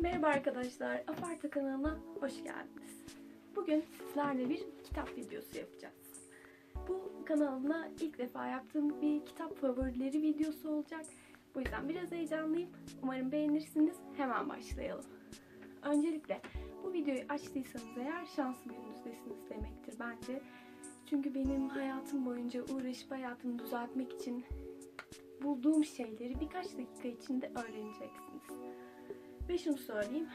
Merhaba arkadaşlar, Aparta kanalına hoş geldiniz. Bugün sizlerle bir kitap videosu yapacağız. Bu kanalımda ilk defa yaptığım bir kitap favorileri videosu olacak. Bu yüzden biraz heyecanlıyım. Umarım beğenirsiniz. Hemen başlayalım. Öncelikle bu videoyu açtıysanız eğer şanslı gününüzdesiniz demektir bence. Çünkü benim hayatım boyunca uğraşıp hayatımı düzeltmek için bulduğum şeyleri birkaç dakika içinde öğreneceksiniz. Ve şunu söyleyeyim.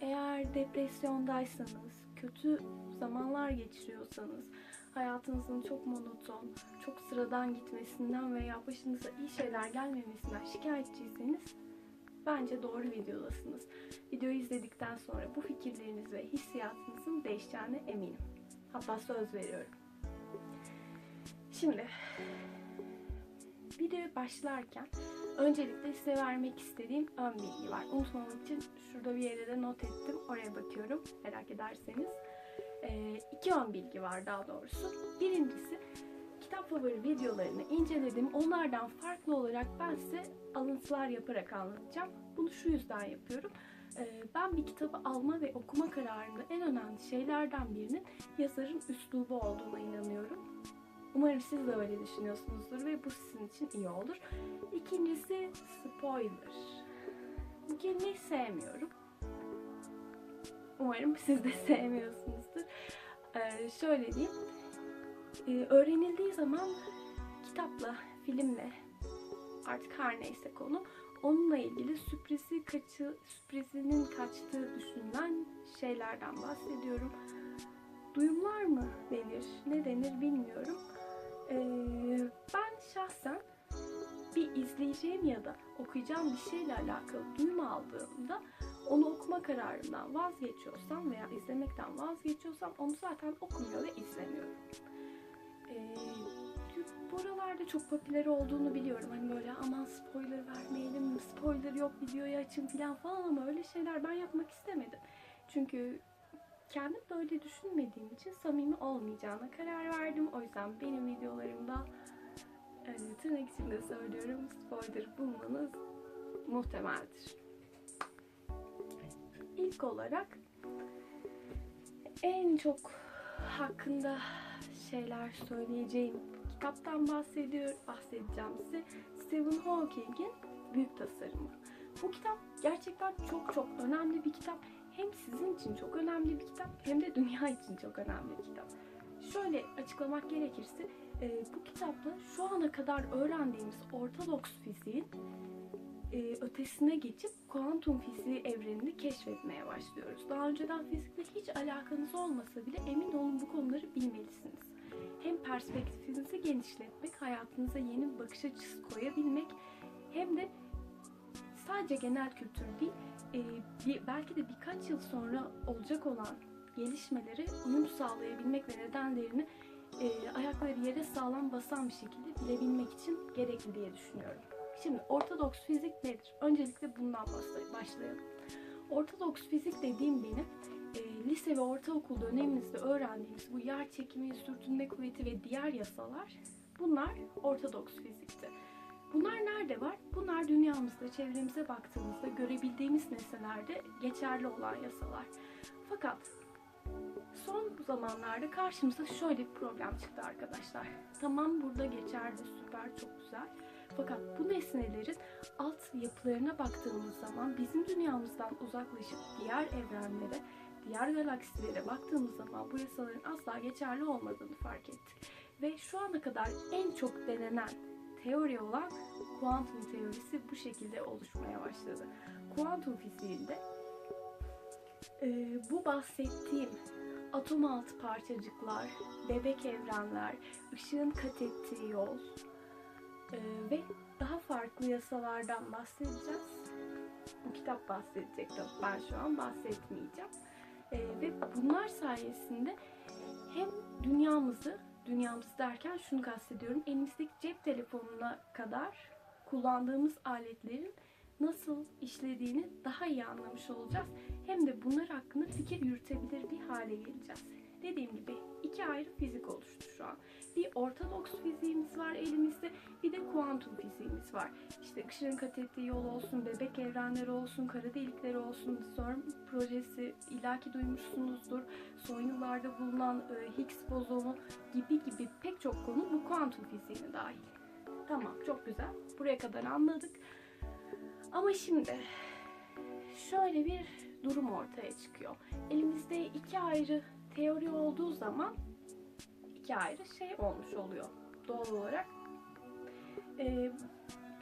Eğer depresyondaysanız, kötü zamanlar geçiriyorsanız, hayatınızın çok monoton, çok sıradan gitmesinden veya başınıza iyi şeyler gelmemesinden şikayetçiyseniz bence doğru videodasınız. Videoyu izledikten sonra bu fikirleriniz ve hissiyatınızın değişeceğine eminim. Hatta söz veriyorum. Şimdi videoya başlarken öncelikle size vermek istediğim ön bilgi var. Unutmamak için şurada bir yere de not ettim. Oraya bakıyorum merak ederseniz. Ee, iki ön bilgi var daha doğrusu. Birincisi kitap favori videolarını inceledim. Onlardan farklı olarak ben size alıntılar yaparak anlatacağım. Bunu şu yüzden yapıyorum. Ee, Ben bir kitabı alma ve okuma kararında en önemli şeylerden birinin yazarın üslubu olduğuna inanıyorum. Umarım siz de öyle düşünüyorsunuzdur ve bu sizin için iyi olur. İkincisi spoiler. Bu kelimeyi sevmiyorum. Umarım siz de sevmiyorsunuzdur. Ee, şöyle diyeyim. Ee, öğrenildiği zaman kitapla, filmle artık her neyse konu onunla ilgili sürprizi kaçı, sürprizinin kaçtığı düşünülen şeylerden bahsediyorum. Duyumlar mı denir, ne denir bilmiyorum. Ee, ben şahsen bir izleyeceğim ya da okuyacağım bir şeyle alakalı duyum aldığımda onu okuma kararından vazgeçiyorsam veya izlemekten vazgeçiyorsam onu zaten okumuyor ve izlemiyorum. Ee, buralarda çok popüler olduğunu biliyorum. Hani böyle aman spoiler vermeyelim, spoiler yok videoyu açın falan falan ama öyle şeyler ben yapmak istemedim. Çünkü kendim böyle düşünmediğim için samimi olmayacağına karar verdim. O yüzden benim videolarımda e, tırnak içinde söylüyorum spoiler bulmanız muhtemeldir. İlk olarak en çok hakkında şeyler söyleyeceğim kitaptan bahsediyor, bahsedeceğim size. Stephen Hawking'in Büyük Tasarımı. Bu kitap gerçekten çok çok önemli bir kitap. Hem sizin için çok önemli bir kitap hem de dünya için çok önemli bir kitap. Şöyle açıklamak gerekirse e, bu kitapla şu ana kadar öğrendiğimiz ortodoks fiziğin e, ötesine geçip kuantum fiziği evrenini keşfetmeye başlıyoruz. Daha önceden fizikle hiç alakanız olmasa bile emin olun bu konuları bilmelisiniz. Hem perspektifinizi genişletmek, hayatınıza yeni bir bakış açısı koyabilmek hem de sadece genel kültür değil, e, bir, belki de birkaç yıl sonra olacak olan gelişmelere uyum sağlayabilmek ve nedenlerini e, ayakları yere sağlam basan bir şekilde bilebilmek için gerekli diye düşünüyorum. Şimdi ortodoks fizik nedir? Öncelikle bundan başlayalım. Ortodoks fizik dediğim benim e, lise ve ortaokul dönemimizde öğrendiğimiz bu yer çekimi, sürtünme kuvveti ve diğer yasalar bunlar ortodoks fizikti. Bunlar nerede var? Bunlar dünyamızda, çevremize baktığımızda görebildiğimiz nesnelerde geçerli olan yasalar. Fakat son zamanlarda karşımıza şöyle bir problem çıktı arkadaşlar. Tamam burada geçerli, süper, çok güzel. Fakat bu nesnelerin alt yapılarına baktığımız zaman bizim dünyamızdan uzaklaşıp diğer evrenlere, diğer galaksilere baktığımız zaman bu yasaların asla geçerli olmadığını fark ettik. Ve şu ana kadar en çok denenen teori olan kuantum teorisi bu şekilde oluşmaya başladı. Kuantum fiziğinde e, bu bahsettiğim atom altı parçacıklar, bebek evrenler, ışığın kat ettiği yol e, ve daha farklı yasalardan bahsedeceğiz. Bu kitap bahsedecek tabii ben şu an bahsetmeyeceğim. E, ve bunlar sayesinde hem dünyamızı dünyamız derken şunu kastediyorum. Elimizdeki cep telefonuna kadar kullandığımız aletlerin nasıl işlediğini daha iyi anlamış olacağız. Hem de bunlar hakkında fikir yürütebilir bir hale geleceğiz. dediğim gibi iki ayrı fizik oluştu şu an. Bir ortodoks fiziğimiz var elimizde, bir de kuantum fiziğimiz var. İşte ışığın kat ettiği yol olsun, bebek evrenleri olsun, kara delikleri olsun, CERN projesi illaki duymuşsunuzdur. Son yıllarda bulunan e, Higgs bozonu gibi gibi pek çok konu bu kuantum fiziğine dahil. Tamam, çok güzel. Buraya kadar anladık. Ama şimdi şöyle bir durum ortaya çıkıyor. Elimizde iki ayrı teori olduğu zaman iki ayrı şey olmuş oluyor doğal olarak. Ee,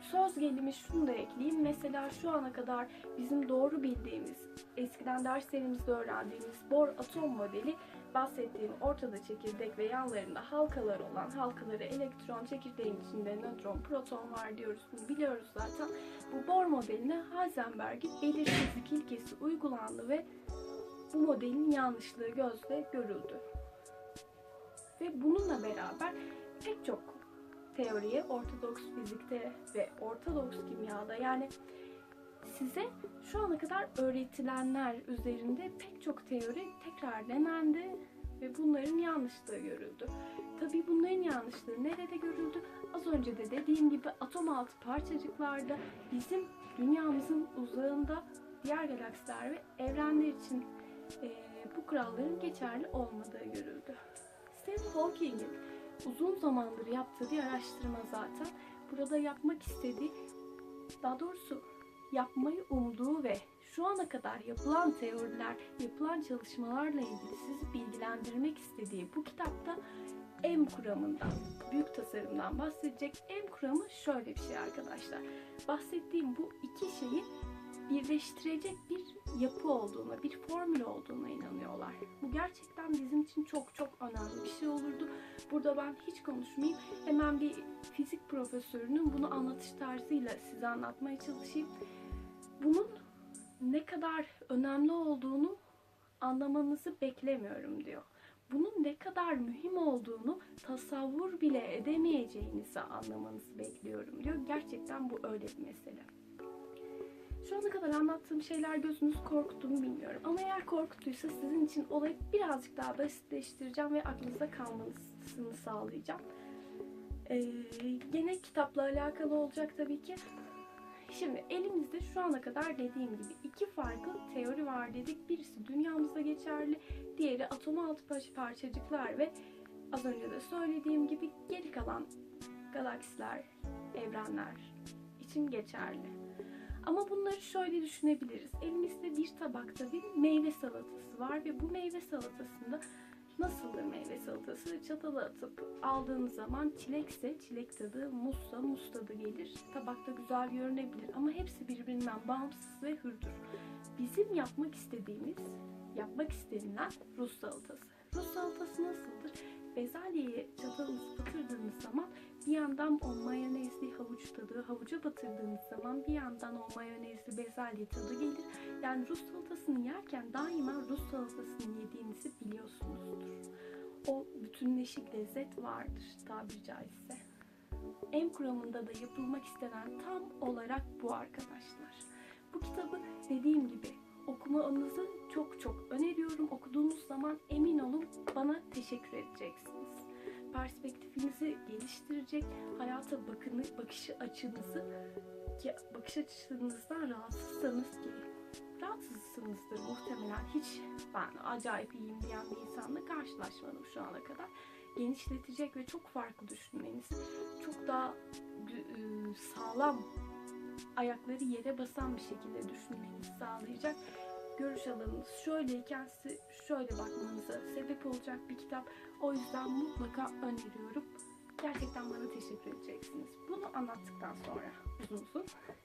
söz gelimi şunu da ekleyeyim. Mesela şu ana kadar bizim doğru bildiğimiz, eskiden derslerimizde öğrendiğimiz Bohr atom modeli bahsettiğim ortada çekirdek ve yanlarında halkalar olan halkaları elektron, çekirdeğin içinde nötron, proton var diyoruz. Bunu biliyoruz zaten. Bu Bohr modeline Heisenberg'in belirsizlik ilkesi uygulandı ve bu modelin yanlışlığı gözle görüldü. Ve bununla beraber pek çok teoriye ortodoks fizikte ve ortodoks kimyada yani size şu ana kadar öğretilenler üzerinde pek çok teori tekrar denendi ve bunların yanlışlığı görüldü. Tabii bunların yanlışlığı nerede görüldü? Az önce de dediğim gibi atom altı parçacıklarda bizim dünyamızın uzağında diğer galaksiler ve evrenler için e, bu kuralların geçerli olmadığı görüldü. Stephen Hawking'in uzun zamandır yaptığı bir araştırma zaten. Burada yapmak istediği, daha doğrusu yapmayı umduğu ve şu ana kadar yapılan teoriler, yapılan çalışmalarla ilgili sizi bilgilendirmek istediği bu kitapta M kuramından, büyük tasarımdan bahsedecek. M kuramı şöyle bir şey arkadaşlar. Bahsettiğim bu iki şeyi birleştirecek bir yapı olduğuna, bir formül olduğuna inanıyorlar. Bu gerçekten bizim için çok çok önemli bir şey olurdu. Burada ben hiç konuşmayayım. Hemen bir fizik profesörünün bunu anlatış tarzıyla size anlatmaya çalışayım. Bunun ne kadar önemli olduğunu anlamanızı beklemiyorum diyor. Bunun ne kadar mühim olduğunu tasavvur bile edemeyeceğinizi anlamanızı bekliyorum diyor. Gerçekten bu öyle bir mesele. Şu ana kadar anlattığım şeyler gözünüzü korkuttu mu bilmiyorum. Ama eğer korkuttuysa sizin için olayı birazcık daha basitleştireceğim ve aklınızda kalmasını sağlayacağım. Ee, gene kitapla alakalı olacak tabii ki. Şimdi elimizde şu ana kadar dediğim gibi iki farklı teori var dedik. Birisi dünyamızda geçerli, diğeri atom altı parçacıklar ve az önce de söylediğim gibi geri kalan galaksiler, evrenler için geçerli. Ama bunları şöyle düşünebiliriz. Elimizde bir tabakta bir meyve salatası var ve bu meyve salatasında nasıldır meyve salatası? Çatalı atıp aldığınız zaman çilekse çilek tadı, muzsa muz tadı gelir. Tabakta güzel görünebilir ama hepsi birbirinden bağımsız ve hürdür. Bizim yapmak istediğimiz, yapmak istenilen Rus salatası. Rus salatası nasıldır? Bezelyeye çatalınızı batırdığınız zaman bir yandan o mayonezli havuç tadı, havuca batırdığınız zaman bir yandan o mayonezli bezelye tadı gelir. Yani Rus salatasını yerken daima Rus salatasını yediğinizi biliyorsunuzdur. O bütünleşik lezzet vardır tabiri caizse. M kuramında da yapılmak istenen tam olarak bu arkadaşlar. Bu kitabı dediğim gibi okumanızı çok çok öneriyorum. Okuduğunuz zaman emin olun bana teşekkür edeceksiniz perspektifinizi geliştirecek, hayata bakını, bakış açınızı ki bakış açınızdan rahatsızsanız ki rahatsızsınızdır muhtemelen hiç ben acayip iyiyim diyen bir insanla karşılaşmadım şu ana kadar. Genişletecek ve çok farklı düşünmeniz, çok daha ıı, sağlam ayakları yere basan bir şekilde düşünmenizi sağlayacak görüş alanınız şöyleyken size şöyle bakmanıza sebep olacak bir kitap. O yüzden mutlaka öneriyorum. Gerçekten bana teşekkür edeceksiniz. Bunu anlattıktan sonra uzun uzun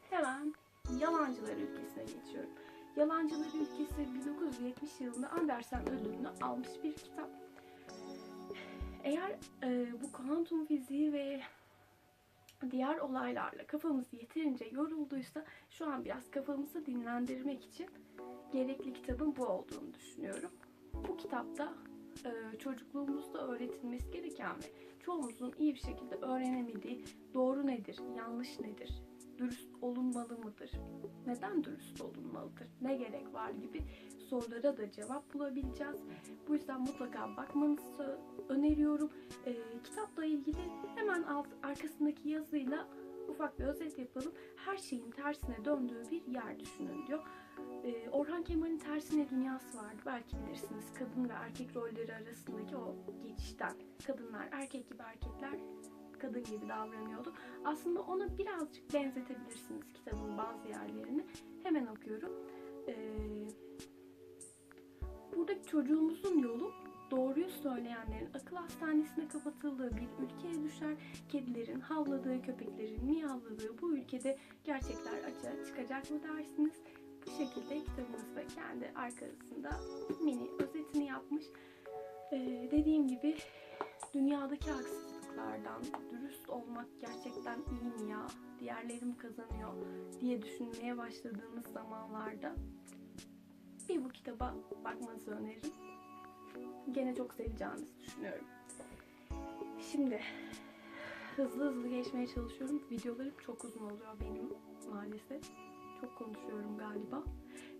hemen Yalancılar Ülkesi'ne geçiyorum. Yalancılar Ülkesi 1970 yılında Andersen ödülünü almış bir kitap. Eğer e, bu kuantum fiziği ve diğer olaylarla kafamız yeterince yorulduysa şu an biraz kafamızı dinlendirmek için gerekli kitabın bu olduğunu düşünüyorum. Bu kitapta e, çocukluğumuzda öğretilmesi gereken ve çoğumuzun iyi bir şekilde öğrenemediği doğru nedir, yanlış nedir, Dürüst olunmalı mıdır? Neden dürüst olunmalıdır? Ne gerek var gibi sorulara da cevap bulabileceğiz. Bu yüzden mutlaka bakmanızı öneriyorum. Ee, kitapla ilgili hemen alt, arkasındaki yazıyla ufak bir özet yapalım. Her şeyin tersine döndüğü bir yer düşünün diyor. Ee, Orhan Kemal'in Tersine Dünyası vardı. Belki bilirsiniz. Kadın ve erkek rolleri arasındaki o geçişten. Kadınlar erkek gibi erkekler kadın gibi davranıyordu. Aslında ona birazcık benzetebilirsiniz kitabın bazı yerlerini. Hemen okuyorum. Ee, burada çocuğumuzun yolu doğruyu söyleyenlerin akıl hastanesine kapatıldığı bir ülkeye düşer. Kedilerin havladığı, köpeklerin miyavladığı bu ülkede gerçekler açığa çıkacak mı dersiniz? Bu şekilde kitabımızda kendi arkasında mini özetini yapmış. Ee, dediğim gibi dünyadaki haksızlıklardan dürüst olmak gerçekten iyi mi ya? Diğerlerim kazanıyor diye düşünmeye başladığınız zamanlarda bir bu kitaba bakmanızı öneririm. Gene çok seveceğinizi düşünüyorum. Şimdi hızlı hızlı geçmeye çalışıyorum. Videolarım çok uzun oluyor benim maalesef. Çok konuşuyorum galiba.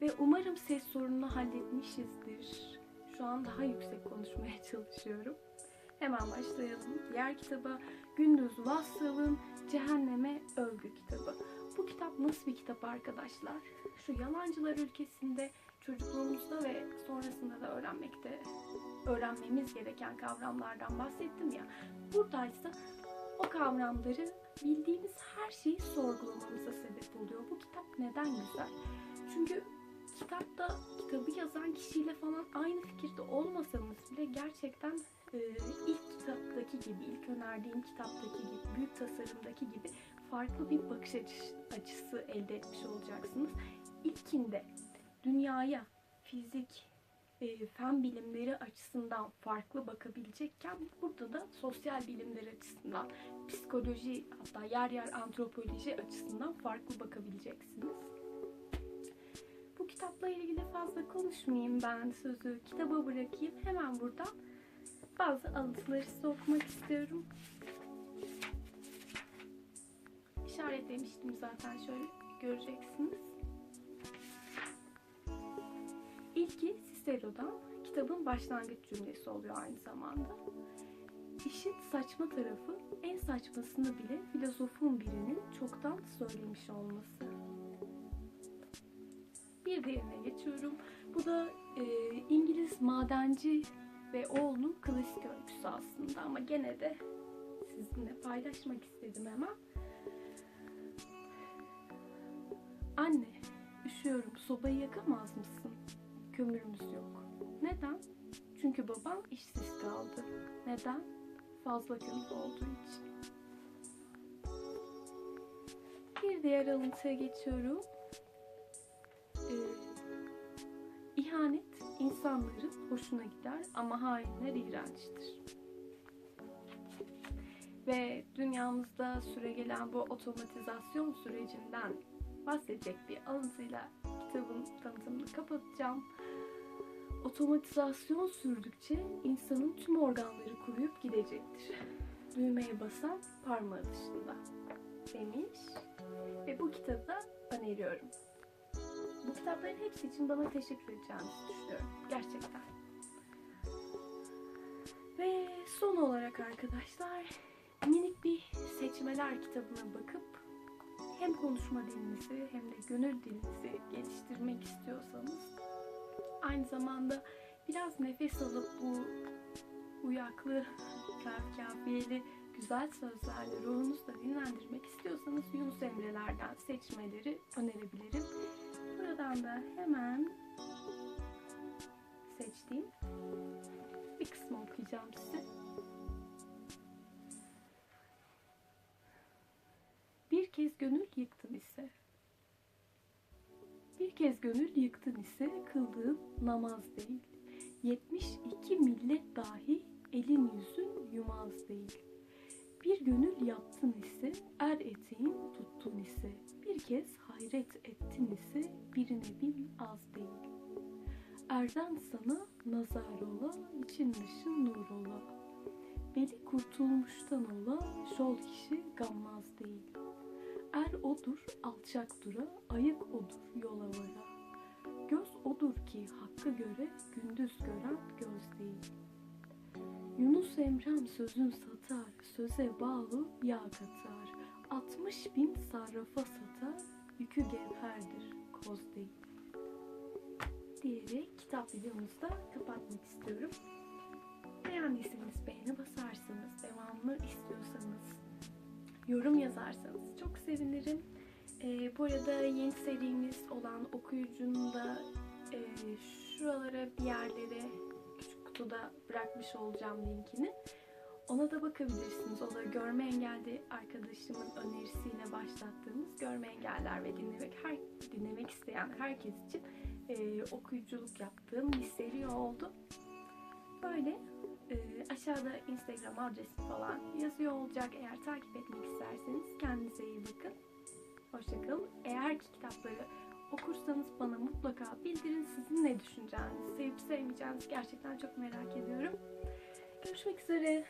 Ve umarım ses sorununu halletmişizdir. Şu an daha yüksek konuşmaya çalışıyorum. Hemen başlayalım. Diğer kitaba Gündüz Vassav'ın Cehenneme Övgü kitabı. Bu kitap nasıl bir kitap arkadaşlar? Şu yalancılar ülkesinde çocukluğumuzda ve sonrasında da öğrenmekte öğrenmemiz gereken kavramlardan bahsettim ya. Buradaysa o kavramları bildiğimiz her şeyi sorgulamamıza sebep oluyor. Bu kitap neden güzel? Çünkü kitapta kitabı yazan kişiyle falan aynı fikirde olmasanız bile gerçekten e, ilk kitaptaki gibi, ilk önerdiğim kitaptaki gibi, büyük tasarımdaki gibi farklı bir bakış açısı, elde etmiş olacaksınız. İlkinde dünyaya, fizik, e, fen bilimleri açısından farklı bakabilecekken burada da sosyal bilimler açısından, psikoloji hatta yer yer antropoloji açısından farklı bakabileceksiniz. Bu kitapla ilgili fazla konuşmayayım ben sözü kitaba bırakayım. Hemen buradan bazı alıntıları size okumak istiyorum. İşaretlemiştim zaten şöyle göreceksiniz. İlki Cicero'dan kitabın başlangıç cümlesi oluyor aynı zamanda. İşin saçma tarafı en saçmasını bile filozofun birinin çoktan söylemiş olması. Bir diğerine geçiyorum. Bu da e, İngiliz madenci ve oğlunun klasik öyküsü aslında ama gene de sizinle paylaşmak istedim hemen. Anne, üşüyorum. Sobayı yakamaz mısın? Kömürümüz yok. Neden? Çünkü babam işsiz kaldı. Neden? Fazla kömür olduğu için. Bir diğer alıntıya geçiyorum. Ee, ihanet insanların hoşuna gider ama hainler iğrençtir. Ve dünyamızda süregelen bu otomatizasyon sürecinden bahsedecek bir alıntıyla kitabın tanıtımını kapatacağım. Otomatizasyon sürdükçe insanın tüm organları kuruyup gidecektir. Düğmeye basan parmağı dışında demiş. Ve bu kitabı da öneriyorum. Bu kitapların hepsi için bana teşekkür edeceğinizi düşünüyorum. Gerçekten. Ve son olarak arkadaşlar minik bir seçmeler kitabına bakıp hem konuşma dilinizi hem de gönül dilinizi geliştirmek istiyorsanız aynı zamanda biraz nefes alıp bu uyaklı, kaf kafiyeli güzel sözlerle ruhunuzu da dinlendirmek istiyorsanız Yunus Emre'lerden seçmeleri önerebilirim. Buradan da hemen seçtiğim bir kısmı okuyacağım size. Gönül yıktın ise bir kez gönül yıktın ise kıldığın namaz değil. 72 millet dahi elin yüzün yumaz değil. Bir gönül yaptın ise er eteğin tuttun ise bir kez hayret ettin ise birine bin az değil. Erden sana nazar ola, için dışın nur ola. Beli kurtulmuştan ola, şol kişi gammaz değil. Alçak dura, ayık odur yola vara. Göz odur ki hakkı göre, gündüz gören göz değil. Yunus Emrem sözün satar, söze bağlı yağ katar. 60 bin sarrafa satar, yükü gevherdir, koz değil. Diyerek kitap videomuzu da kapatmak istiyorum. Beğendiyseniz beğene basarsınız, devamlı istiyorsanız yorum yazarsanız çok sevinirim. Ee, bu arada yeni serimiz olan okuyucunun da e, şuralara bir yerlere küçük kutuda bırakmış olacağım linkini. Ona da bakabilirsiniz. O da görme engelli arkadaşımın önerisiyle başlattığımız görme engeller ve dinlemek her dinlemek isteyen herkes için e, okuyuculuk yaptığım bir seri oldu. Böyle e, aşağıda Instagram adresi falan yazıyor olacak. Eğer takip etmek isterseniz kendinize iyi bakın. Hoşçakalın. Eğer ki kitapları okursanız bana mutlaka bildirin. Sizin ne düşüneceğinizi, sevip sevmeyeceğinizi gerçekten çok merak ediyorum. Görüşmek üzere.